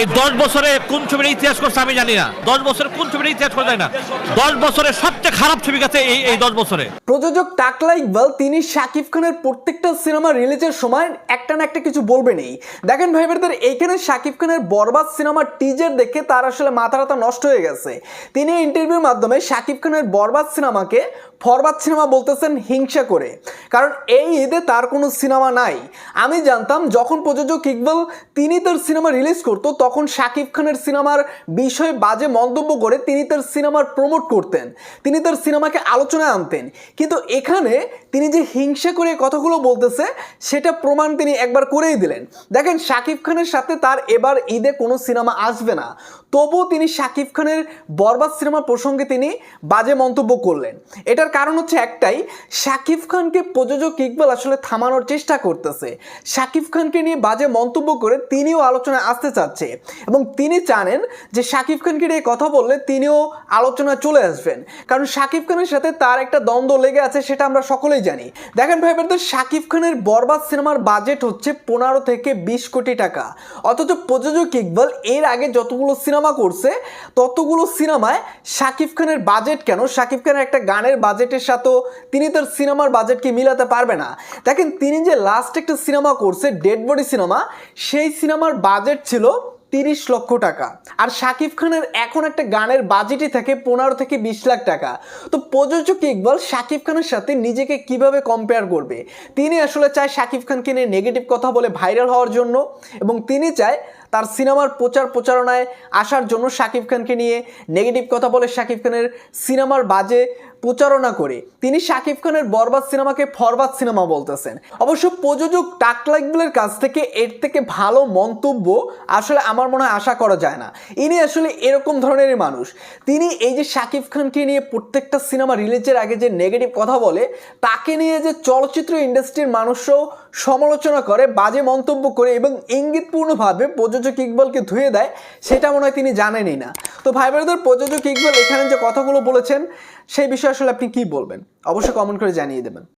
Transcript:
এই দশ বছরে কোন ছবির ইতিহাস করছে আমি জানি না। দশ বছরে কোন ছবির ইতিহাস করে যায় না। দশ বছরে সবচেয়ে খারাপ ছবি গেছে এই এই দশ বছরে। প্রযোজক টাকলা ইকবাল, তিনি শাকিব খানের প্রত্যেকটা সিনেমা রিলিজের সময় একটা না একটা কিছু বলবেনই দেখেন ভাই বোনেদের, এইখানে শাকিব খানের বরবাদ সিনেমার টিজার দেখে তার আসলে মাথা রাতা নষ্ট হয়ে গেছে। তিনি ইন্টারভিউর মাধ্যমে শাকিব খানের বরবাদ সিনেমাকে ফরবাদ সিনেমা বলতেছেন হিংসা করে। কারণ এই ঈদে তার কোনো সিনেমা নাই। আমি জানতাম যখন প্রযোজক ইকবাল তিনি তার সিনেমা রিলিজ করতো, তখন শাকিব খানের সিনেমার বিষয়ে বাজে মন্তব্য করে তিনি তার সিনেমার প্রমোট করতেন, তিনি তার সিনেমাকে আলোচনায় আনতেন। কিন্তু এখানে তিনি যে হিংসা করে কথাগুলো বলতেছে, সেটা প্রমাণ তিনি একবার করেই দিলেন। দেখেন, শাকিব খানের সাথে তার এবার ঈদে কোনো সিনেমা আসবে না। তবুও তিনি শাকিব খানের বরবাদ সিনেমা প্রসঙ্গে তিনি বাজে মন্তব্য করলেন। এটার কারণ হচ্ছে একটাই, শাকিব খানকে প্রযোজক ইকবাল আসলে থামানোর চেষ্টা করতেছে। শাকিব খানকে নিয়ে বাজে মন্তব্য করে তিনিও আলোচনায় আসতে চাচ্ছে এবং তিনি জানেন যে শাকিব খানকে নিয়ে কথা বললে তিনিও আলোচনায় চলে আসবেন। কারণ শাকিব খানের সাথে তার একটা দ্বন্দ্ব লেগে আছে সেটা আমরা সকলেই জানি। দেখেন ভাই বোনেদের, শাকিব খানের বরবাদ সিনেমার বাজেট হচ্ছে পনেরো থেকে বিশ কোটি টাকা। অথচ প্রযোজক ইকবাল এর আগে যতগুলো সিনেমা করছে ততগুলো সিনেমায় শাকিব খানের বাজেট কেন? শাকিব খানের একটা গানের বাজেটের সাথেও তিনি তার সিনেমার বাজেটকে মিলাতে পারবে না। দেখেন, তিনি যে লাস্ট একটা সিনেমা করছে ডেড বডি সিনেমা সেই সিনেমার বাজেট ছিল তিরিশ লক্ষ টাকা। আর শাকিব খানের এখন একটা গানের বাজেটই থাকে পনেরো থেকে বিশ লাখ টাকা। তো প্রযোজক ইকবাল শাকিব খানের সাথে নিজেকে কীভাবে কম্পেয়ার করবে? তিনি আসলে চায় শাকিব খানকে নিয়ে নেগেটিভ কথা বলে ভাইরাল হওয়ার জন্য, এবং তিনি চায় তার সিনেমার প্রচার প্রচারণায় আসার জন্য শাকিব খানকে নিয়ে নেগেটিভ কথা বলে শাকিব খানের সিনেমার বাজে প্রচারণা করে। তিনি শাকিব খানের বরবাদ সিনেমাকে ফরবাদ সিনেমা বলতেছেন। অবশ্য প্রযোজক টাকলা ইকবালের কাছ থেকে এর থেকে ভালো মন্তব্য আসলে আমার মনে হয় আশা করা যায় না। ইনি আসলে এরকম ধরনেরই মানুষ। তিনি এই যে শাকিব খানকে নিয়ে প্রত্যেকটা সিনেমা রিলিজের আগে যে নেগেটিভ কথা বলে, তাকে নিয়ে যে চলচ্চিত্র ইন্ডাস্ট্রির মানুষও সমালোচনা করে, বাজে মন্তব্য করে এবং ইঙ্গিতপূর্ণভাবে প্রযোজক ইকবালকে ধুয়ে দেয়, সেটা মনে হয় তিনি জানেনই না। তো ভাই বোনেদের প্রযোজক কিকবল এখানে যে কথাগুলো বলেছেন, সেই বিষয়ে আসলে আপনি কি বলবেন? অবশ্যই কমেন্ট করে জানিয়ে দেবেন।